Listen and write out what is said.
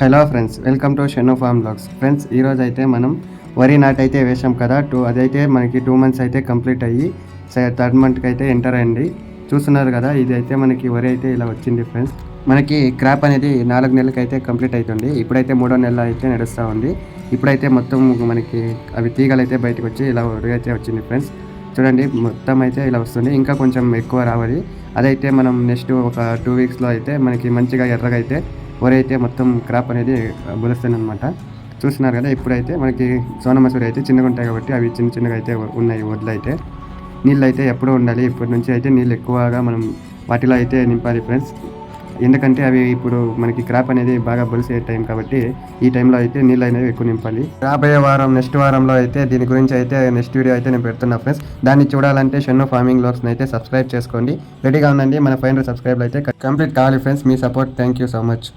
Hello friends welcome to Sheno farm blogs. Friends ఈరోజు అయితే మనం వరి నాట్ అయితే వేసాం కదా టూ అదైతే మనకి టూ మంత్స్ అయితే కంప్లీట్ అయ్యి థర్డ్ మంత్కి అయితే ఎంటర్ అయ్యింది చూస్తున్నారు కదా ఇది అయితే మనకి వరి అయితే ఇలా వచ్చింది ఫ్రెండ్స్. మనకి క్రాప్ అనేది నాలుగు నెలలకి అయితే కంప్లీట్ అవుతుంది ఇప్పుడైతే మూడో నెల అయితే నడుస్తూ ఉంది. ఇప్పుడైతే మొత్తం మనకి అవి తీగలు అయితే బయటకు వచ్చి ఇలా వరి అయితే వచ్చింది ఫ్రెండ్స్. చూడండి మొత్తం అయితే ఇలా వస్తుంది. ఇంకా కొంచెం ఎక్కువ రావాలి. అదైతే మనం నెక్స్ట్ ఒక టూ వీక్స్లో అయితే మనకి మంచిగా ఎర్రగా అయితే వరి అయితే మొత్తం క్రాప్ అనేది బులుస్తుంది అనమాట చూస్తున్నారు కదా ఇప్పుడైతే మనకి సోనమసూరి అయితే చిన్నగా ఉంటాయి కాబట్టి అవి చిన్న చిన్నగా అయితే ఉన్నాయి వడ్లు అయితే నీళ్ళు అయితే ఎప్పుడూ ఉండాలి ఇప్పటి నుంచి అయితే నీళ్ళు ఎక్కువగా మనం వాటిలో అయితే నింపాలి ఫ్రెండ్స్. ఎందుకంటే అవి ఇప్పుడు మనకి క్రాప్ అనేది బాగా బొలిసే టైం కాబట్టి ఈ టైంలో అయితే నీళ్ళు అనేవి ఎక్కువ నింపాలి. రాబోయే వారం నెక్స్ట్ వారంలో అయితే దీని గురించి అయితే నెక్స్ట్ వీడియో అయితే నేను పెడుతున్నా ఫ్రెండ్స్. దాన్ని చూడాలంటే షెన్నో ఫార్మింగ్ లోక్స్ని అయితే సబ్స్క్రైబ్ చేసుకోండి. రెడీగా ఉండండి మన ఫైవ్ హండ్రెడ్ సబ్స్క్రైబ్లు అయితే కంప్లీట్ కావాలి friends. Me support thank you so much.